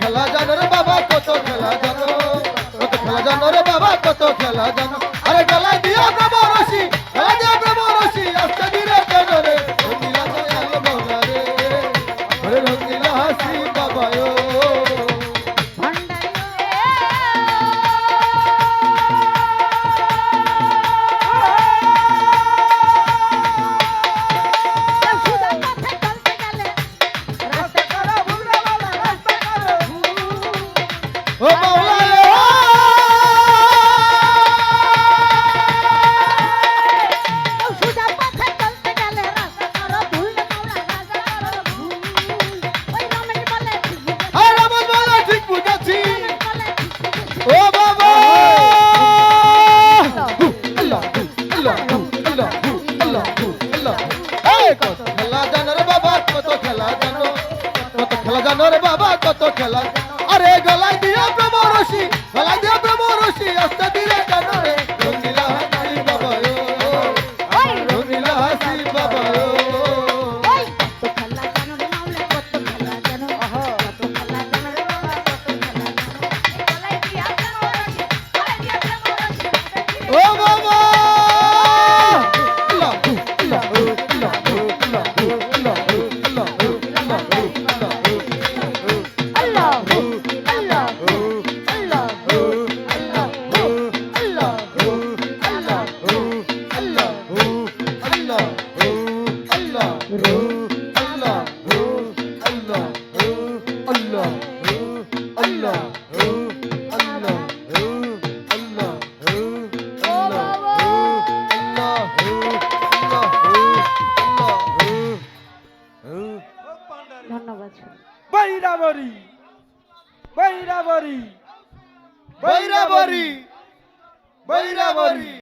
খেলা জানো রে বাবা, কত খেলা জানো? কত খেলা জানো রে বাবা, কত খেলা জানো? রে গলায় দিও প্রেম রশি গলায় দিও প্রেম রশি আস্তে ধীরে জানো রে Lord.